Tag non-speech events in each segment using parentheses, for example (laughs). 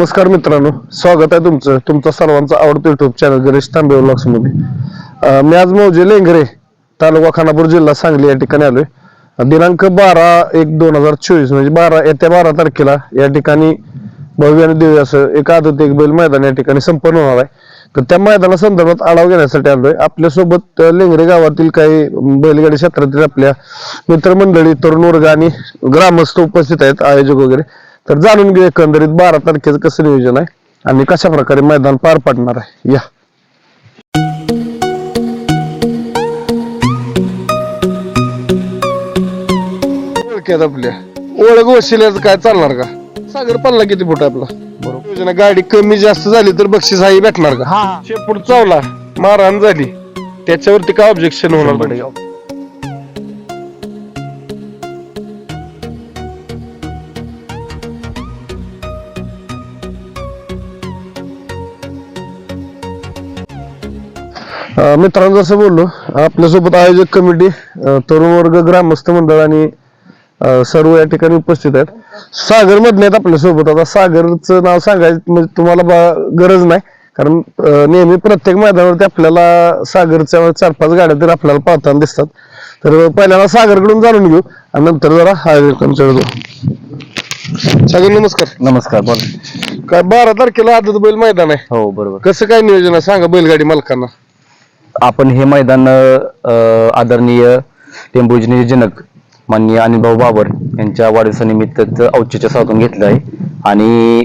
नमस्कार मित्रांनो स्वागत आहे तुमचं तुमचा सर्वांचा आवडतं युट्यूब चॅनल गणेश तांबे व्लॉग्समध्ये. मी आज मौजे लेंगरे तालुका खानापूर जिल्हा सांगली या ठिकाणी आलोय. दिनांक बारा एक दोन हजार चोवीस म्हणजे बारा येत्या बारा तारखेला या ठिकाणी भव्य आणि दिव्य असं एक आदत एक बैल मैदान या ठिकाणी संपन्न होणार आहे. तर त्या मैदाना संदर्भात आढावा घेण्यासाठी आलोय. आपल्यासोबत लेंगरे गावातील काही बैलगाडी क्षेत्रातील आपल्या मित्रमंडळी तरुण वर्ग आणि ग्रामस्थ उपस्थित आहेत आयोजक वगैरे. तर जाणून घेऊ एकंदरीत बारा तारखेचं कसं नियोजन आहे आणि कशा प्रकारे मैदान पार पडणार आहे. या. ओळख्यात आपल्या. ओळख वशिल्याचं काय चालणार का? सागर पल्ला किती फुट आहे आपला? बरोबर. गाडी कमी जास्त झाली तर बक्षीस हाही भेटणार का? शेपूट चावला मारहाण झाली. त्याच्यावरती काय ऑब्जेक्शन होणार मित्रांनो जसं बोललो. आपल्यासोबत आयोजक कमिटी तरुण वर्ग ग्रामस्थ मंडळ आणि सर्व या ठिकाणी उपस्थित आहेत. सागर मधले आहेत आपल्यासोबत. आता सागरचं नाव सांगायचं म्हणजे तुम्हाला गरज नाही. कारण नेहमी प्रत्येक मैदानावरती आपल्याला सागरच्या चार पाच गाड्या तर आपल्याला पाहताना दिसतात. तर पहिल्यांदा सागरकडून जाणून घेऊ आणि नंतर जरा आयोजकांच्याकडे जाऊ सागर नमस्कार. नमस्कार बोल. काय बारा तारखेला आदत बैल मैदान आहे. हो बरोबर. कसं काय नियोजन आहे? सांगा बैलगाडी मालकांना. आपण हे मैदान आदरणीय टेंबूजनी जनक माननीय अनिभाऊ बाबर यांच्या वाढदिवसानिमित्त औचित्य साधून घेतलं आहे. आणि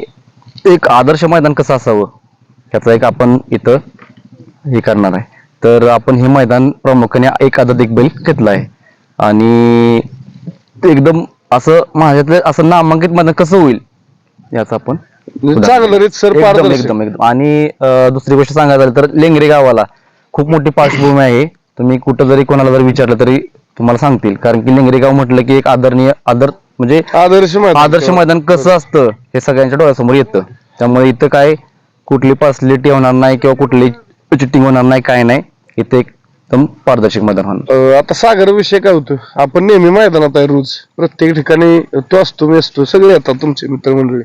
एक आदर्श मैदान कसं असावं ह्याचा एक आपण इथं हे करणार आहे. तर आपण हे मैदान प्रामुख्याने एक आदत एक बैल घेतलं आहे. आणि एकदम असं माझ्यातलं असं नामांकित मैदान कसं होईल याचं आपण चांगलं रीत सर एकदम एकदम एकदम. आणि अं, दुसरी गोष्ट सांगायचं झालं तर लेंगरे गावाला. खूप मोठी पार्श्वभूमी आहे. तुम्ही कुठं जरी कोणाला जरी विचारलं तरी तुम्हाला सांगतील. कारण की लेंगरे गाव म्हटलं की एक आदरणीय आदर म्हणजे आदर्श मैदान. आदर्श मैदान कसं असतं हे सगळ्यांच्या डोळ्यासमोर येतं. त्यामुळे इथं काय कुठली फॅसिलिटी होणार नाही किंवा कुठली चिटिंग होणार नाही काय नाही. इथे एकदम पारदर्शक मैदान होणार. आता सागर विषय काय होतो? आपण नेहमी मैदानात आहे रोज. प्रत्येक ठिकाणी तो असतो मी असतो. सगळे येतात तुमचे मित्रमंडळी.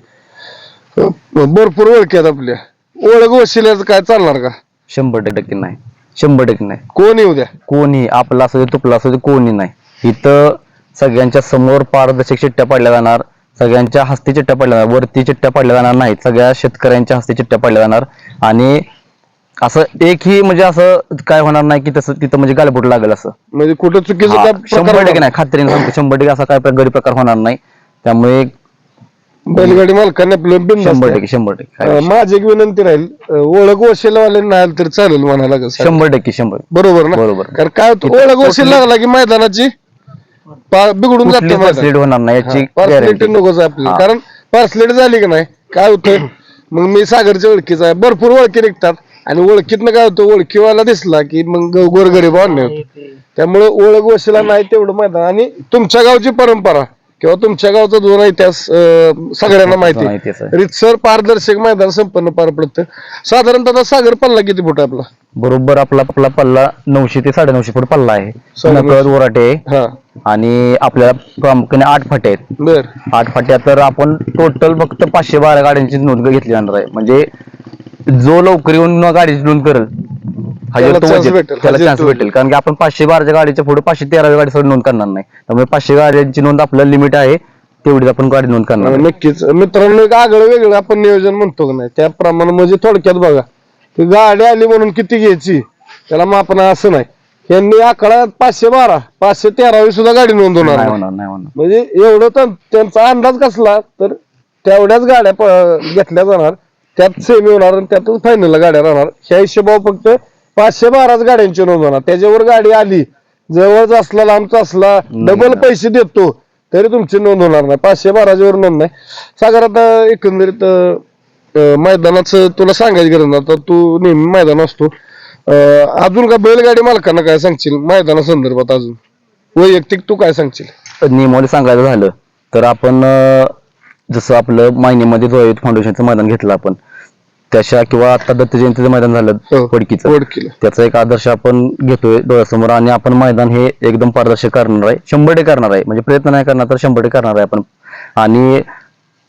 भरपूर ओळखी आहेत आपल्या. ओळख वशिल्याचं काय चालणार का? शंभर टक्के नाही. शंभर टक्के नाही. कोण येऊ द्या. कोणी आपला असू दे तुपला असू दे कोणी नाही. इथं सगळ्यांच्या समोर पारदर्शक चिठ्ठ्या पडल्या जाणार सगळ्यांच्या हस्ते चिठ्ठ्या पडल्या जाणार वरती चिठ्ठ्या पडल्या जाणार नाहीत सगळ्या शेतकऱ्यांच्या हस्ते चिठ्ठ्या पडल्या जाणार. आणि असं एकही म्हणजे असं काय होणार नाही की तसं तिथं म्हणजे गालबोट लागेल असं. म्हणजे कुठं चुकीचं हा, काय शंभर प्रकार टक्के नाही खात्रीने सांगतो शंभर टक्के असा काय प्रकार- गैरप्रकार होणार नाही. त्यामुळे बैलगाडी मालकांनी आपलं शंभर. टक्के शंभर टक्के काय अं, विषय. माझी एक विनंती राहील अं, ओळख वशिलावाले नाही तर चालेल म्हणायला लागेल. शंभर टक्के शंभर बरोबर ना बरोबर. कारण काय होतं ओळख वशील लागला की मैदानाची पा- बिघडून कुठली जाते मैदान फॅसिलिटी होणार नाही याची guarantee. नकोच आहे आपली हा. कारण पर्सनॅलिटी झाली की नाही काय होतं (clears throat) मग मी सागरच्या ओळखीचा आहे भरपूर ओळखी निघतात आणि ओळखीतनं काय होतं ओळखीवाला दिसला की मग गोरगरीब अन्य त्यामुळे ओळख वशिला नाही तेवढं मैदान आणि तुमच्या गावची परंपरा किंवा तुमच्या गावचा जुना इतिहास अं, सगळ्यांना (laughs) माहिती आहे. रितसर पारदर्शक मैदान संपन्न पार पडतं. साधारणतः सागर पल्ला किती फुट आहे आपला? बरोबर आपला आपला पल्ला नऊशे ते साडेनऊशे फूट पल्ला आहे. साडेनऊशे. नकळत आहे. हा. आणि आपल्याला प्रामुख्याने आठ फाटे आहेत. बर. आठ फाट्या तर आपण टोटल फक्त पाचशे बारा गाड्यांची नोंद घेतली जाणार आहे. म्हणजे जो लवकर येऊन गाडीची नोंद करेल त्याला chance भेटेल, त्याला भेटेल. कारण की आपण पाचशे बाराच्या गाडीच्या पुढे पाचशे तेराव्या गाडीसाठी नोंद करणार नाही. त्यामुळे पाचशे गाड्यांची नोंद आपल्याला लिमिट आहे तेवढीच आपण गाडी नोंद करणार. नक्कीच. मित्रांनो एक आगळं वेगळं आपण नियोजन म्हणतो का नाही त्याप्रमाणे म्हणजे थोडक्यात बघा की गाडी आली म्हणून किती घ्यायची त्याला मापन असं नाही. यांनी आकडा पाचशे बारा पाचशे तेरावी सुद्धा गाडी नोंदवणार नाही नाही. होणार नाही होणार. म्हणजे एवढं तर त्यांचा अंदाज कसला तर तेवढ्याच गाड्या प- घेतल्या जाणार. त्यात सेमी होणार आणि त्यातून फायनलला गाड्या राहणार. ह्या हिशोबावर फक्त पाचशे बाराच गाड्यांची नोंद होणार. त्याच्यावर गाडी आली जवळच असला लांबचा असला डबल पैसे देतो तरी तुमची नोंद होणार नाही. पाचशे बाराच्या वर नोंद नाही. सागर आता एकंदरीत मैदानाचं तुला सांगायची गरज नाही. आता तू नेहमी मैदान असतो. अजून का बैलगाडी मालकांना काय सांगशील? मैदाना संदर्भात अजून. वैयक्तिक तू काय सांगशील? नियमावली सांगायचं झालं तर आपण जसं आपलं मायनीमध्ये रोहित फाउंडेशनचं मैदान घेतलं आपण त्याच्या किंवा आता दत्त जयंतीचं मैदान हो. झालं पडकीचं ओळखीला त्याचा एक आदर्श आपण घेतोय डोळ्यासमोर आणि आपण मैदान हे एकदम पारदर्शक करणार आहे शंभर टक्के करणार आहे. म्हणजे प्रयत्न नाही करणार तर शंभर टक्के करणार आहे आपण. आणि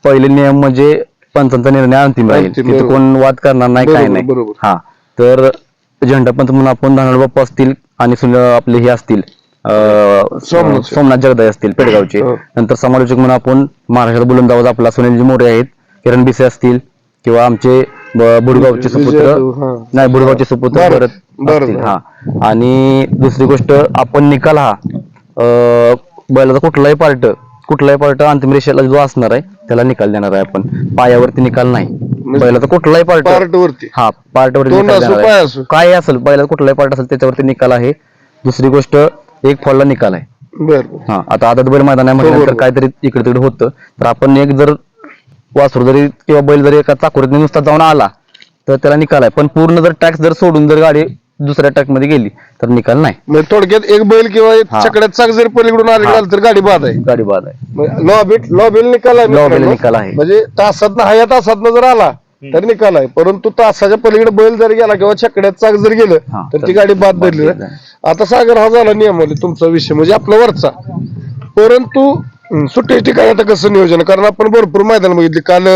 पहिले नियम म्हणजे पंचांचा निर्णय अंतिम राहील. अंतिम, तिथे बरोबर. कोण वाद करणार नाही काय बरोबर, नाही. बरोबर. हा. तर झेंडा पंत म्हणून आपण धानोड बाप्पा असतील आणि सुन- आपले हे असतील. अं, सोमनाथ. सोमनाथ जगदाय असतील पेडगावचे हो. नंतर समालोचक म्हणून आपण महाराष्ट्रात बोलून आवाज आपला सुनीलजी मोरे आहेत किरण बिसे असतील किंवा आमचे ब- बुडगावचे विजय सुपुत्र हा. नाही बुडगावचे सुपुत्र भरत असतील. हा आणि दुसरी गोष्ट आपण निकाल हा अं, बैलाचा कुठलाही पार्ट कुठलाही पार्ट अंतिम रेषेला जो असणार आहे त्याला निकाल देणार आहे आपण पायावरती निकाल नाही बैलाचा कुठलाही पार्ट पार्ट वरती हा पार्ट वरती तोंड निकाल देणार पाय आहे. असो. काय असेल बैलाचा कुठलाही पार्ट असेल त्याच्यावरती निकाल आहे दुसरी गोष्ट एक फॉलला निकाल आहे बर हा आता आदत बैल मैदान आहे म्हटल्यानंतर बरोबर. काहीतरी इकडे तिकडे होतं तर आपण एक जर वासरू जरी किंवा बैल जरी एका चाकोरीत नुसता जाऊन आला तर त्याला निकाल आहे पण पूर्ण जर टॅक्स जर सोडून जर गाडी दुसऱ्या ट्रॅकमध्ये गेली तर निकाल नाही म्हणजे थोडक्यात एक बैल किंवा एक हा. चकड्यात चाक जरी पलीकडून आले हा. तर गाडी बाद आहे गाडी बाद आहे लॉबीट लॉबील निकाल आहे लॉबीला मित्रांनो. निकाल आहे. म्हणजे तासात हया तासात जर आला तर निकाल आहे परंतु तासाच्या पलीकडे बैल जर गेला किंवा छकड्यात चाक जर गेलं तर ती गाडी बाद धरली ना. आता सागर हा झाला नियमावली तुमचा विषय म्हणजे आपला वरचा. परंतु सुट्टी ठिकाणी आता कसं नियोजन? कारण आपण भरपूर मैदान बघितली. काल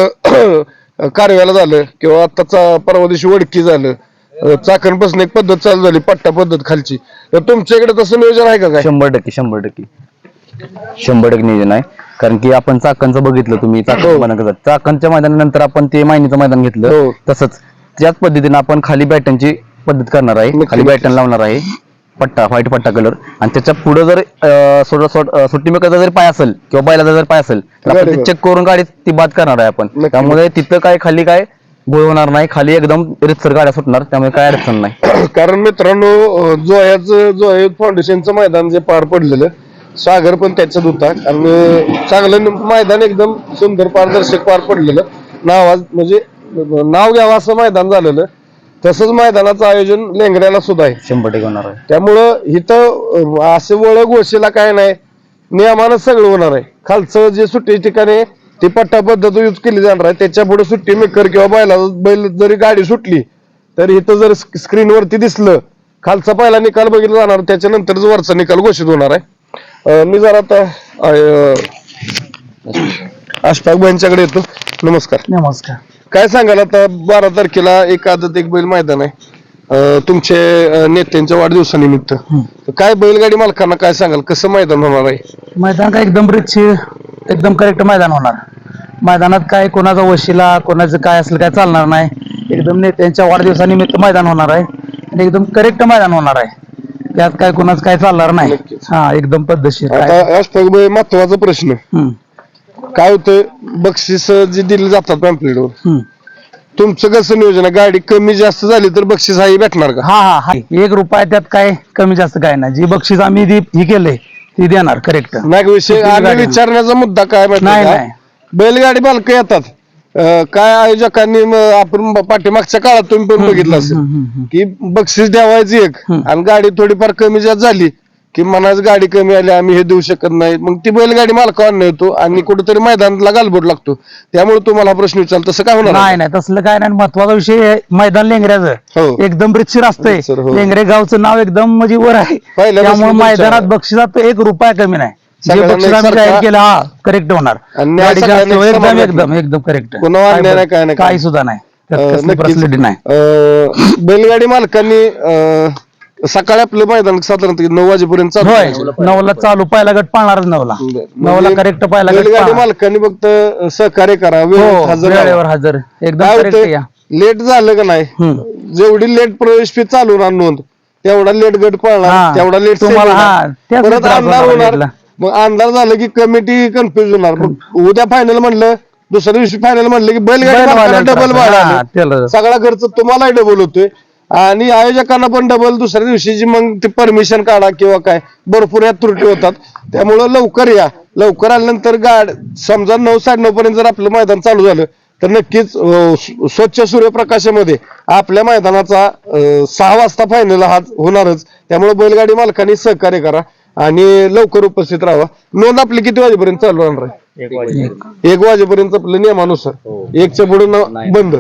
कारव्याला झालं किंवा आताचा परवा दिवशी वडकी झालं. अं, चाकणपासून एक पद्धत चालू झाली पट्टा पद्धत खालची. तर तुमच्या इकडे तसं नियोजन आहे का काय? शंभर टक्के शंभर टक्के. शंभर टक्के नियोजन आहे कारण की आपण चाकणचं बघितलं तुम्ही हो. चाकण मैदान कसं चाकणच्या मैदानानंतर आपण ते मायनीचं मैदान घेतलं हो. तसंच त्याच पद्धतीने आपण खाली बॅटनची पद्धत करणार आहे नक्की, खाली नक्की. बॅटन लावणार आहे पट्टा व्हाईट पट्टा कलर आणि त्याच्या पुढे जर अं, सोडा सोड अं, सुट्टी मेकरचा जर पाय असेल किंवा बैलाचा जर पाय असेल तर आपण. ते चेक करून गाडी ती बाद करणार आहे आपण नक्की. त्यामुळे तिथं काय खाली काय गोळ होणार नाही खाली एकदम रितसर गाड्या सुटणार त्यामुळे काय अडचण नाही (coughs) कारण मित्रांनो अं, जोयाचं जोया फाउंडेशनचं मैदान जे पार पडलेलं सागर पण त्याच्यात होता. आणि चांगलं मैदान एकदम सुंदर पारदर्शक पार पडलेलं. नाव म्हणजे नाव घ्यावं असं मैदान झालेलं. तसंच मैदानाचं आयोजन लेंगऱ्याला सुद्धा आहे. शंभर टक्के होणार आहे. त्यामुळं इथं असे वळ गोशीला काय नाही. नियमानं सगळं होणार आहे. खालचं जे सुट्टी ठिकाणी आहे, ती पट्टा पद्धत यूज केली जाणार आहे. त्याच्या पुढे सुट्टी मेकर किंवा बैला बैल जरी गाडी सुटली तर इथं जर स्क्रीनवरती दिसलं खालचा पहिला निकाल बघितला जाणार त्याच्यानंतर वरचा निकाल घोषित होणार आहे. मी जरा आता अष्टाक यांच्याकडे येतो. नमस्कार. नमस्कार. काय सांगाल आता बारा तारखेला एक आदत एक बैल मैदान आहे. अं, तुमचे अं, नेत्यांच्या वाढदिवसानिमित्त. तर काय बैलगाडी मालकांना काय सांगाल? कसं मैदान होणार आहे? मैदान काय एकदम रितशी एकदम करेक्ट मैदान होणार. मैदानात काय कोणाचा वशिला कोणाचं काय असेल काय चालणार नाही. एकदम नेत्यांच्या वाढदिवसानिमित्त मैदान होणार आहे. आणि एकदम करेक्ट मैदान होणार आहे. त्यात काय कोणाचं काय चालणार नाही. नक्कीच. हा एकदम पद्धतशीर. काय? आता महत्त्वाचा प्रश्न. हम्म, काय होतं बक्षीस जे दिले जातात पॅम्पलेटवर हम्म. तुमचं कसं नियोजन? आहे गाडी कमी जास्त झाली तर बक्षीस हाही भेटणार का? हा हा हा एक रुपया त्यात काय कमी जास्त काय नाही. जी बक्षीस आम्ही दी ही केलंय ती देणार करेक्ट नाही विषय? आम्ही? विचारण्याचा मुद्दा काय माहिती नाही, का? नाही. बैलगाडी मालक येतात. अं, काय आयोजकांनी म, आपण पाठीमागच्या काळात तुम्ही पण बघितलं असेल. की बक्षीस द्यावायची एक हम्म. आणि गाडी थोडीफार कमी जास्त झाली की मनाच गाडी कमी आली आम्ही हे देऊ शकत नाही. मग ती बैलगाडी मालकावर येतो आणि कुठेतरी मैदानातला गालबोट लागतो. त्यामुळे तुम्हाला हा प्रश्न विचारला तसं काय होणार? नाही नाही तसलं काय नाही. महत्त्वाचा विषय आहे मैदान लेंगऱ्याचं. हो. एकदम रितशीर असतंय. रितसर, हो. लेंगरे गावचं नाव एकदम म्हणजे वर आहे. पहिल्यापासून त्यामुळे तुमच्या- मैदानात बक्षिसात एक रुपया कमी नाही. जे जाहीर केलं हा करेक्ट होणार आणि न्याय गाडी जास्त सगळ्यांना एकदम समान एकदम भेटणार. एकदम करेक्ट कोणावर अन्याय नाही, काय नाही, काय काही सुद्धा नाही त्यात अं, कसली नक्कीच. facility नाही अं, बैलगाडी मालकांनी अं, सकाळी आपलं मैदान साधारणतः नऊ वाजेपर्यंत चालू होय करायचं. नवला चालू पहिला गट पाळणारच नवला म्हणजे नवला करेक्ट पहिला गट बैलगाडी पाळणार. मालकांनी फक्त सहकार्य करा हो हजर राहा. वेळेवर हजर एकदम काय करेक्ट या होतं लेट झालं का नाही हम्म. जेवढी लेट प्रवेश फी चालू होणार नोंद तेवढा लेट गट हा. पळणार तेवढा लेट तुम्हाला हा, त्याच परत मित्राला होणार. मग अंधार झालं की कमिटी कन्फ्युज होणार. मग उद्या फायनल म्हणलं दुसऱ्या दिवशी फायनल म्हणलं की बैलगाडी डबल हा. त्याला- सगळा खर्च तुम्हालाही डबल होतोय. आणि आयोजकांना पण डबल दुसऱ्या दिवशीची मग ती परमिशन काढा किंवा काय भरपूर या त्रुटी होतात. त्यामुळं लवकर या. लवकर आल्यानंतर गाड समजा नऊ साडेनऊ पर्यंत जर आपलं मैदान चालू झालं तर नक्कीच अं, स्व- स्वच्छ सूर्यप्रकाशामध्ये आपल्या मैदानाचा अं, सहा वाजता फायनल हा होणारच. त्यामुळे बैलगाडी मालकांनी सहकार्य करा. आणि लवकर उपस्थित राहा नोंद आपली किती वाजेपर्यंत चालू राहणार आहे? एक वाजेपर्यंत. आपल्या नियमानुसार. एकच्या पुढे बंद.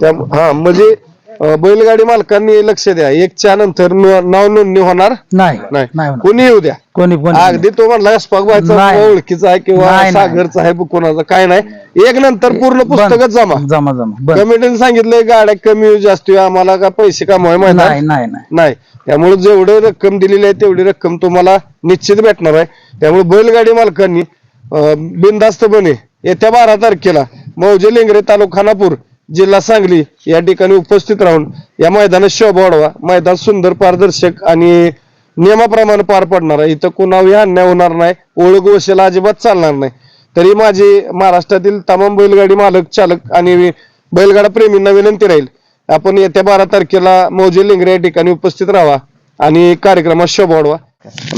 त्या हा म्हणजे अं, बैलगाडी मालकांनी लक्ष द्या. एकच्या नंतर न- नाव नोंदणी होणार? नाही. नाही. नाही होणार. कोणी येऊ द्या. कोणी कोणी अगदी तो म्हणला अस्पाक व्हायचा नाही. ओळखीचा आहे किंवा नाही, नाही. सागरचा आहे कोणाचा काय नाही. एक नंतर पूर्ण पुस्तकच जमा. जमा जमा. बंद. कमिटीने सांगितलंय गाड्या कमी येऊ जास्त आम्हाला का पैसे कमवाय नाही माहिती नाही नाही नाही. त्यामुळे जेवढं रक्कम दिलेली आहे तेवढी रक्कम तुम्हाला निश्चित भेटणार आहे. त्यामुळे बैलगाडी मालकांनी बिनधास्तपणे येत्या बारा तारखेला मौजे लेंगरे तालुका खानापूर जिल्हा सांगली या ठिकाणी उपस्थित राहून या मैदानात शोभा वाढवा. मैदान सुंदर पारदर्शक आणि नियमाप्रमाणे पार पडणार आहे. इथं कुणावी अन्याय होणार नाही. ओळख वशेला अजिबात चालणार नाही. तरी माझी महाराष्ट्रातील तमाम बैलगाडी मालक चालक आणि बैलगाडा प्रेमींना विनंती राहील. आपण येत्या बारा तारखेला मौजे लिंगरे या ठिकाणी उपस्थित राहा आणि कार्यक्रमात शोभा वाढवा.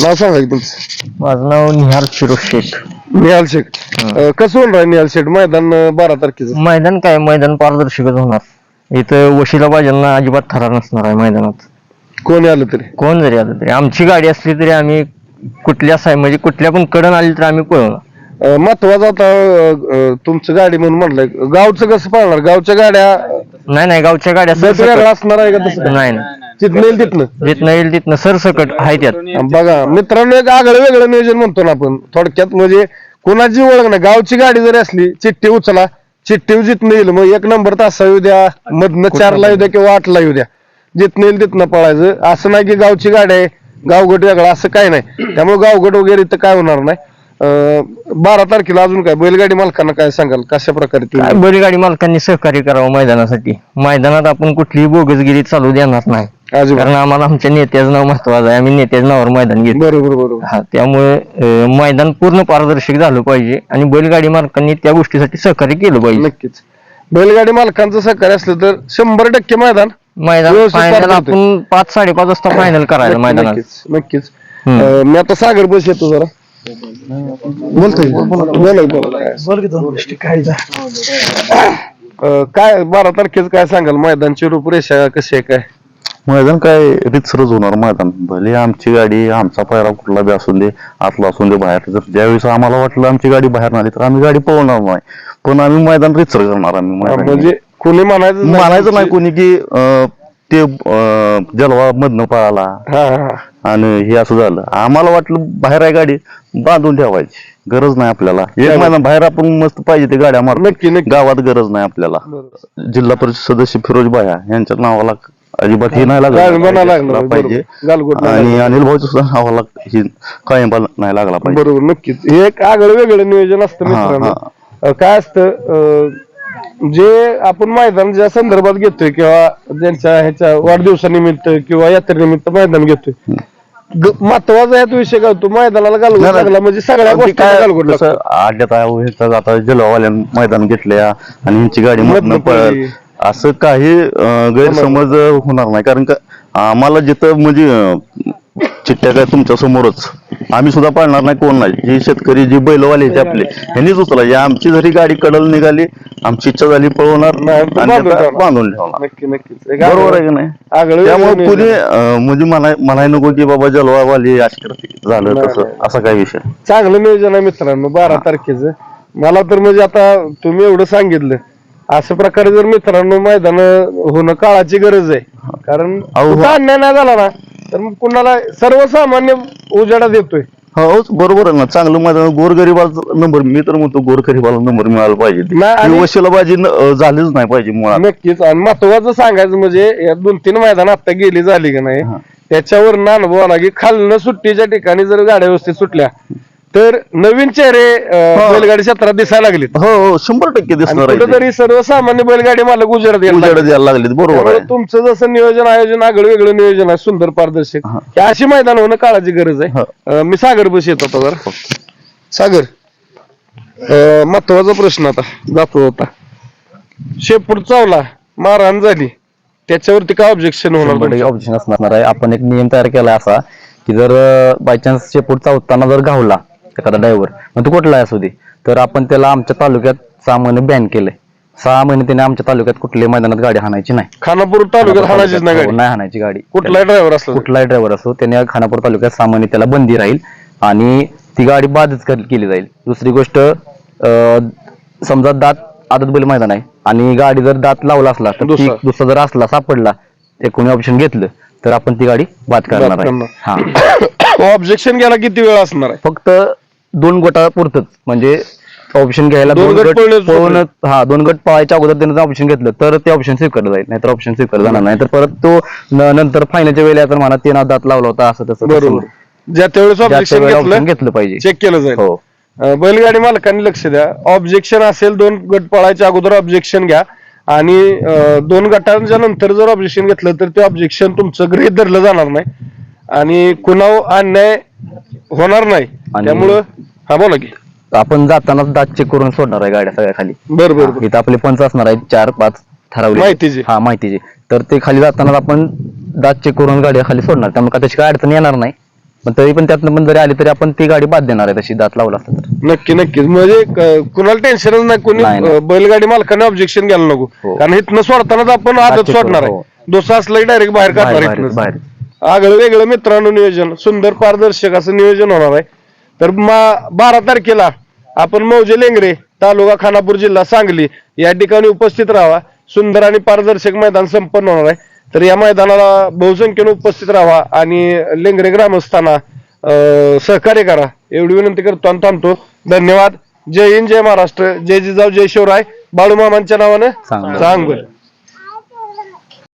नाव सांगा तुमचं? माझं नाव निहार शिरोष शेख निहाल शेख अं, कसं होणार आहे निहाल शेठ? मैदान अं, बारा तारखेचं. मैदान काय? मैदान पारदर्शकच होणार. इथं वशिला बाजांना अजिबात थरार नसणार आहे मैदानात. कोणी आलं तरी? कोण जरी आलं तरी. आमची गाडी असली तरी आम्ही कुठल्या साय म्हणजे कुठल्या पण कडन आली तर आम्ही पळवणार. अं, महत्वाचं आता अं, अं, तुमचं गाडी म्हणून म्हणलंय गावचं कसं पाळणार? गावच्या गाड्या नाही नाही गावच्या गाड्या सरसकट असणार आहे का तसं? नाही नाही. तिथनं येईल तिथनं? जिथनं येईल तिथनं. सरसकट आहे त्यात बघा मित्रांनो एक आगळं वेगळं नियोजन म्हणतो ना आपण. थोडक्यात म्हणजे कोणाची ओळख नाही? गावची गाडी जरी असली चिठ्ठी उचला चिठ्ठी जिथनं येईल मग एक नंबर तासा येऊ द्या मधनं चारला येऊ द्या किंवा आठला येऊ द्या. जिथनं येईल तिथनं पळायचं. असं नाही की गावची गाडी आहे गावगट वेगळा असं काय नाही. त्यामुळे गावगट वगैरे इथं काय होणार नाही. अं, बारा तारखेला अजून काय बैलगाडी मालकांना काय सांगाल? कशा प्रकारे काय बैलगाडी मालकांनी सहकार्य करावं मैदानासाठी? मैदानात आपण कुठलीही बोगसगिरी चालू देणार नाही. अजिबात. कारण आम्हाला आमच्या नेत्याचं नाव महत्वाचं आहे. आम्ही नेत्याच्या नावावर मैदान घेतो बरोबर बरोबर. हा त्यामुळे अं, मैदान पूर्ण पारदर्शक झालं पाहिजे आणि बैलगाडी मालकांनी त्या गोष्टीसाठी सहकार्य केलं पाहिजे. नक्कीच. बैलगाडी मालकांचं सहकार्य असलं तर शंभर टक्के मैदान मैदान व्यवस्थित पार फायनल पडतंय. आपण पाच साडेपाच वाजता फायनल करायचं नक्की- मैदानात. नक्कीच नक्कीच. हम्म. अं, मी आता सागर बस येतो जरा. बोलतोय. बोला बोला? अं, काय बारा तारखेच काय सांगाल? मैदानची रूपरेषा कशी आहे काय? मैदान काय रितसरच होणार मैदान. भले आमची गाडी आमचा पायरा कुठला बी असू दे आतला असू दे बाहेर जर ज्यावेळेस आम्हाला वाटलं आमची गाडी बाहेर नाही तर आम्ही गाडी पळवणार नाही. पण आम्ही मैदान रितसर करणार आम्ही मैदान म्हणजे कोणी म्हणायचं म्हणायचं नाही कोणी की अं, ते जलवा मधनं पळाला. हा हा आणि हे असं झालं. आम्हाला वाटलं बाहेर आहे गाडी बांधून ठेवायची. गरज नाही आपल्याला. एक मैदान बाहेर आपण मस्त पाहिजे ते गाड्या मार नक्की नक्की. गावात गरज नाही आपल्याला. बरोबर. जिल्हा परिषद सदस्य फिरोज बाया यांच्या नावाला अजिबात हे नाही लागलं, लागला पाहिजे. आणि अनिल भाऊच्या सुद्धा कायम नाही लागला पाहिजे. बरोबर नक्कीच. हे एक आगळं वेगळं नियोजन असतं मित्रांनो. काय असतं जे आपण मैदान ज्या संदर्भात घेतोय किंवा ज्यांच्या ह्याच्या वाढदिवसानिमित्त किंवा यात्रेनिमित्त मैदान घेतोय महत्त्वाचा यात विषय होतो? मैदानाला नाही. लागला म्हणजे सगळ्या गोष्टी कसं आड्यात आता जलवाल्यानं मैदान घेतल्या आणि यांची गाडी मधनं पळली. असं काही अं, गैरसमज होणार नाही. कारण का आम्हाला जिथं म्हणजे अं, चिठ्ठ्या काय तुमच्या समोरच. आम्ही सुद्धा पाळणार नाही कोण नाही. जे शेतकरी जे बैलवाले आहेत आपले यांनीच उचलायचे आमची जरी गाडी कडल निघाली आमची इच्छा झाली पळवणार नाही, आणि बांधून आता ठेवणार. बांधून ठेवणार. नक्की नक्कीच. एक बरोबर आहे की नाही? आगळं वेगळं त्यामुळे. कुणी अं, म्हणजे म्हणाय म्हणाय नको की बाबा जलवावाली अशी करते. झालं नाही, तसं नाही. असा काय विषय. चांगलं नियोजन आहे मित्रांनो बारा तारखेचं. मला तर म्हणजे आता तुम्ही एवढं सांगितलं अशा प्रकारे जर मित्रांनो मैदान होणं काळाची गरज आहे. कारण अहो, कुठं अन्याय नाही झाला ना तर मग कुणाला सर्वसामान्य उजाडा देतोय. हो बरोबर आहे ना. चांगलं माझा गोरगरीबाचा नंबर मी तर म्हणतो गोरगरीबाला नंबर मिळाला पाहिजे. नाही, आणि- ही वशिलाबाजी न- अं, झालीच नाही पाहिजे मुळात. नक्कीच आणि महत्वाचं सांगायचं म्हणजे या दोन तीन मैदान आता गेली झाली का नाही हा. त्याच्यावर ना अनुभव आला की खालनं सुट्टीच्या ठिकाणी जर गाड्या व्यवस्थित सुटल्या तर नवीन चेहरे अं, हो. बैलगाडी क्षेत्रात दिसायला लागलेत हो हो शंभर टक्के दिसणार आहे ते. कुठेतरी सर्वसामान्य बैलगाडी उजेड द्यायला लागले. उजेड द्यायला लागले बरोबर त्यामुळे आहे तुमचं जसं नियोजन आयोजन आगळं वेगळं नियोजन आहे सुंदर पारदर्शक हा. हे अशी मैदान होणं काळाची गरज आहे हा. अं, मी सागर बस येत होता जरा सागर अं, महत्त्वाचा प्रश्न आता जातो होता शेपूट चावला मारहाण झाली त्याच्यावरती काय ऑब्जेक्शन होणार? ऑब्जेक्शन असणार आहे आपण एक नियम तयार केला असा की जर बाय चान्स शेपूट चावताना जर घावला एखादा ड्रायव्हर मग तो कुठलाही असू दे. तर आपण त्याला आमच्या तालुक्यात सहा महिने बॅन केलंय. सहा महिने त्याने आमच्या तालुक्यात कुठल्याही मैदानात गाडी हाणायची नाही. खानापूर तालुक्यात हाणाचीच नाही हो, गाडी नाही हाणायची गाडी. कुठलाही ड्रायव्हर असला तरी. कुठलाही ड्रायव्हर असो त्याने खानापूर तालुक्यात सामान्य त्याला बंदी राहील. आणि ती गाडी बादच केली जाईल. दुसरी गोष्ट अं, समजा दात आदत बैल मैदान आहे. आणि गाडी जर दात लावला असला तर ती दुसरा. दुसरा जर असला सापडला ते कोणी ऑप्शन घेतलं तर आपण ती गाडी बाद करणार आहे. करणार. हा. ऑब्जेक्शन (coughs) घ्यायला किती वेळ असणार आहे? फक्त दोन गटा पुरतच. म्हणजे ऑप्शन घ्यायला दोन दोन गट गट पळलेच पळून हा दोन गट पळायच्या अगोदर त्यानं ऑप्शन घेतलं तर ते ऑप्शन स्वीकारलं जाईल नाहीतर ऑप्शन स्वीकारलं जाणार नाही. तर परत तो न- नंतर फायनलच्या वेळेला तर म्हणा ते ना दात लावला होता असं तसं बरोबर. ज्या त्यावेळेस ऑब्जेक्शन ऑप्शन घेतलं घेतलं पाहिजे. चेक केलं जाईल. हो. अं, बैलगाडी मालकांनी लक्ष द्या. ऑब्जेक्शन असेल दोन गट पळायच्या अगोदर ऑब्जेक्शन घ्या. आणि अं, दोन गटांच्या नंतर जर ऑब्जेक्शन घेतलं तर ते ऑब्जेक्शन तुमचं गृहीत धरलं जाणार नाही. आणि कुणावर अन्याय होणार नाही. त्यामुळं हा बोला की. आपण जाताना दात चेक करून सोडणार आहे गाड्या सगळ्या खाली. बरं बरं बरं. इथं आपले पंच असणार आहेत चार पाच ठरवले. माहितीचे. हा माहितीचे. तर ते खाली जाताना आपण दात चेक करून गाडी खाली सोडणार. त्यामुळे का त्याची काय अडचण येणार नाही. पण तरी पण त्यातनं पण जरी आली तरी आपण ती गाडी बाद देणार आहे तशी दात लावला असता तर. नक्की नक्कीच म्हणजे क- कुणाला टेन्शनच नाही. कोणी नाही, नाही. अं, बैलगाडी मालकाने ऑब्जेक्शन घ्यायला नको. हो. कारण इथनं सोडतानाच आपण आदत check सोडणार करू, आहे. हो. दुसरं असलं की डायरेक्ट बाहेर बाहेर काढणार बाहेर. आगळं वेगळं मित्रांनो नियोजन. सुंदर पारदर्शक असं नियोजन होणार आहे. तर मा- बारा तारखेला आपण मौजे लेंगरे तालुका खानापूर जिल्हा सांगली या ठिकाणी उपस्थित राहावा सुंदर आणि पारदर्शक मैदान संपन्न होणार आहे. तर या मैदानाला बहुसंख्येने उपस्थित राहावा आणि लेंगरे ग्रामस्थांना सहकार्य करा. एवढी विनंती करतो आणि थांबतो. धन्यवाद. जय हिंद जय महाराष्ट्र. जय जिजाऊ जय शिवराय. बाळूमामांच्या नावानं. चांगलं